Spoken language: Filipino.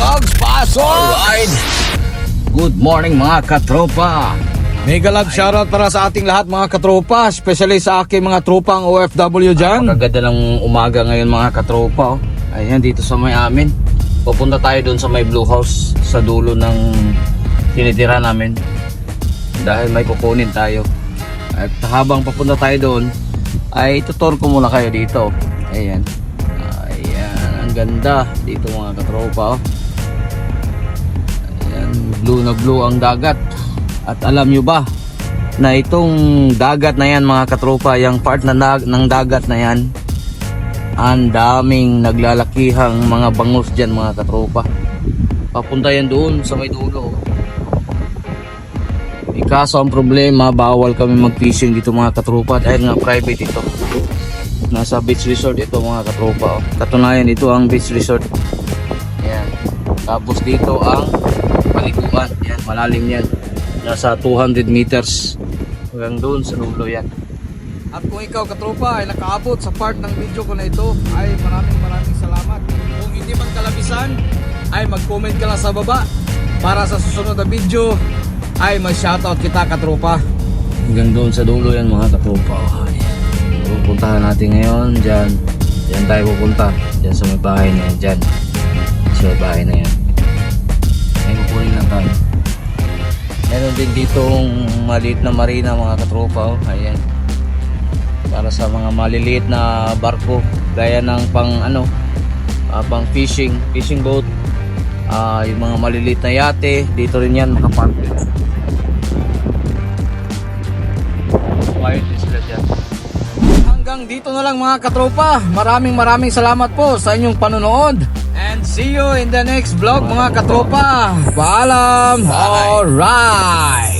Vlogs Pasok! Alright! Good morning mga katropa! Mega love shoutout para sa ating lahat mga katropa, especially sa aking mga tropang OFW dyan. Kaganda ng umaga ngayon mga katropa. Oh. Ayan, dito sa may amin. Pupunta tayo doon sa may blue house sa dulo ng tinitira namin. Dahil may kukunin tayo. At habang papunta tayo doon, ay tutor ko muna kayo dito. Ayan. Ayan, ang ganda dito mga katropa. Oh. Ayan, blue na ang dagat. At alam nyo ba na itong dagat na yan mga katropa, yung part na nag- ng dagat na yan, ang daming naglalakihang mga bangus dyan mga katropa. Papunta yan doon sa may dulo. Eh, kaso ang problema, bawal kami mag-fishing dito mga katropa dahil nga private ito. Nasa beach resort ito mga katropa. Katunayan ito ang beach resort. Yan. Tapos dito ang paliguan. Yan, malalim yan. Nasa 200 meters. Hanggang doon sa dulo yan. At kung ikaw katropa ay nakaabot sa part ng video ko na ito, ay maraming maraming salamat. Kung hindi man kalabisan, ay mag-comment ka lang sa baba para sa susunod na video ay mag-shoutout kita katropa. Hanggang doon sa dulo yan mga katropa. Pupuntahan natin ngayon dyan. Dyan tayo pupunta. Dyan sa may bahay na yan. Dyan. Sa may bahay na yan. Din ditong maliit na marina mga katropa. Oh. Ayan. Para sa mga maliliit na barko. Gaya ng pang ano, ah, pang fishing, fishing boat. Ah, yung mga maliliit na yate, dito rin yan makapark. Quiet din sila dyan. Hanggang dito na lang mga katropa. Maraming maraming salamat po sa inyong panonood. And see you in the next vlog mga katropa. Paalam! Alright!